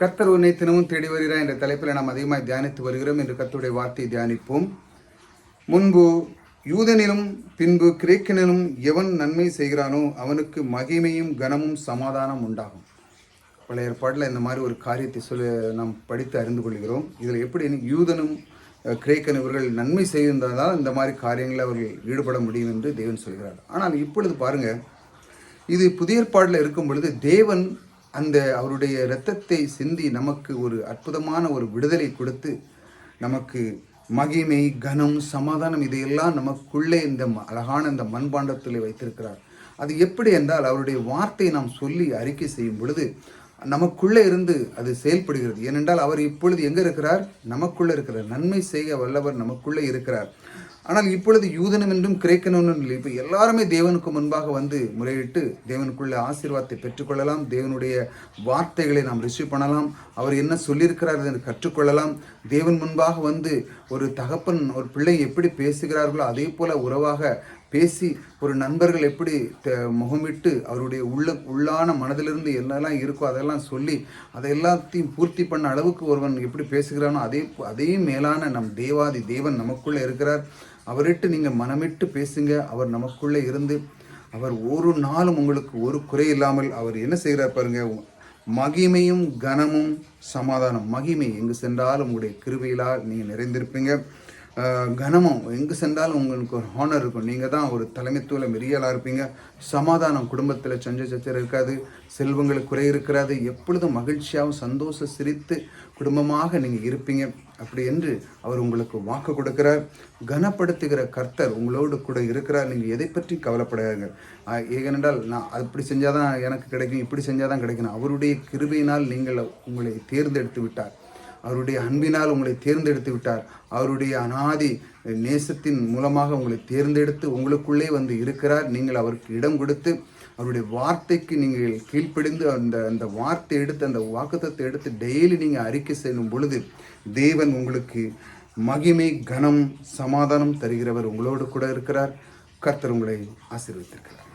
கர்த்தர் உன்னை தினமும் தேடி வருகிறார் என்ற தலைப்பில் நாம் அதிகமாக தியானித்து வருகிறோம். என்று கர்த்தருடைய வார்த்தையை தியானிப்போம். முன்பு யூதனிலும் பின்பு கிரேக்கனிலும் எவன் நன்மை செய்கிறானோ அவனுக்கு மகிமையும் கனமும் சமாதானம் உண்டாகும். பழைய ஏற்பாட்டில் இந்த மாதிரி ஒரு காரியத்தை சொல்ல நாம் படித்து அறிந்து கொள்கிறோம். இதில் எப்படி யூதனும் கிரேக்கன் இவர்கள் நன்மை செய்திருந்ததால் இந்த மாதிரி காரியங்களில் அவர்கள் ஈடுபட முடியும் என்று தேவன் சொல்கிறார். ஆனால் இப்பொழுது பாருங்கள் இது புதிய ஏற்பாடில் இருக்கும் பொழுது தேவன் அந்த அவருடைய இரத்தத்தை சிந்தி நமக்கு ஒரு அற்புதமான ஒரு விடுதலை கொடுத்து நமக்கு மகிமை கனம் சமாதானம் இதையெல்லாம் நமக்குள்ளே இந்த ம- அழகான இந்த மண்பாண்டத்தில் வைத்திருக்கிறார். அது எப்படி என்றால் அவருடைய வார்த்தையை நாம் சொல்லி அறிக்கை செய்யும் பொழுது நமக்குள்ளே இருந்து அது செயல்படுகிறது. ஏனென்றால் அவர் இப்பொழுது எங்கே இருக்கிறார்? நமக்குள்ளே இருக்கிறார். நன்மை செய்ய வல்லவர் நமக்குள்ளே இருக்கிறார். ஆனால் இப்பொழுது யூதனம் என்றும் கிரேக்கனும் இல்லை. இப்போ எல்லாருமே தேவனுக்கு முன்பாக வந்து முறையிட்டு தேவனுக்குள்ள ஆசீர்வாதத்தை பெற்றுக்கொள்ளலாம். தேவனுடைய வார்த்தைகளை நாம் ரிசீவ் பண்ணலாம். அவர் என்ன சொல்லியிருக்கிறார் என்று கற்றுக்கொள்ளலாம். தேவன் முன்பாக வந்து ஒரு தகப்பன் ஒரு பிள்ளை எப்படி பேசுகிறார்களோ அதே போல உறவாக பேசி ஒரு நண்பர்கள் எப்படி முகமிட்டு அவருடைய உள்ள உள்ளான மனதிலிருந்து என்னெல்லாம் இருக்கோ அதெல்லாம் சொல்லி அதை எல்லாத்தையும் பூர்த்தி பண்ண அளவுக்கு ஒருவன் எப்படி பேசுகிறானோ அதே அதே மேலான நம் தேவாதி தேவன் நமக்குள்ளே இருக்கிறார். அவரிட்டு நீங்கள் மனமிட்டு பேசுங்க. அவர் நமக்குள்ளே இருந்து அவர் ஒரு நாளும் உங்களுக்கு ஒரு குறை இல்லாமல் அவர் என்ன செய்கிறார் பாருங்க மகிமையும் கனமும் சமாதானம். மகிமை எங்கு சென்றாலும் உங்களுடைய கிருவியிலால் நீங்கள் நிறைந்திருப்பீங்க. கனமும் எங்கு சென்றாலும் உங்களுக்கு ஒரு ஹானர் இருக்கும். நீங்கள் தான் ஒரு தலைமைத்துவில் மெரியலாக இருப்பீங்க. சமாதானம் குடும்பத்தில் சஞ்ச சச்சர் இருக்காது செல்வங்களுக்கு குறை இருக்கிறாது. எப்பொழுதும் மகிழ்ச்சியாகவும் சந்தோஷ சிரித்து குடும்பமாக நீங்கள் இருப்பீங்க. அப்படி என்று அவர் உங்களுக்கு வாக்கு கொடுக்கிறார். கனப்படுத்துகிற கர்த்தர் உங்களோடு கூட இருக்கிறார். நீங்கள் எதை பற்றி கவலைப்படாதீங்க. ஏனென்றால் நான் அப்படி செஞ்சால் தான் எனக்கு கிடைக்கும் இப்படி செஞ்சால் தான் கிடைக்கணும் அவருடைய கிருபையினால் நீங்கள் உங்களை தேர்ந்தெடுத்து விட்டார். அவருடைய அன்பினால் உங்களை தேர்ந்தெடுத்து விட்டார். அவருடைய அனாதி நேசத்தின் மூலமாக உங்களை தேர்ந்தெடுத்து உங்களுக்குள்ளே வந்து இருக்கிறார். நீங்கள் அவருக்கு இடம் கொடுத்து அவருடைய வார்த்தைக்கு நீங்கள் கீழ்ப்படிந்து அந்த அந்த வார்த்தை எடுத்து அந்த வாக்குத்தத்தை எடுத்து டெய்லி நீங்கள் அறிக்கை செய்யும் பொழுது தேவன் உங்களுக்கு மகிமை கனம் சமாதானம் தருகிறவர் உங்களோடு கூட இருக்கிறார். கர்த்தர் உங்களை ஆசீர்வித்திருக்கிறார்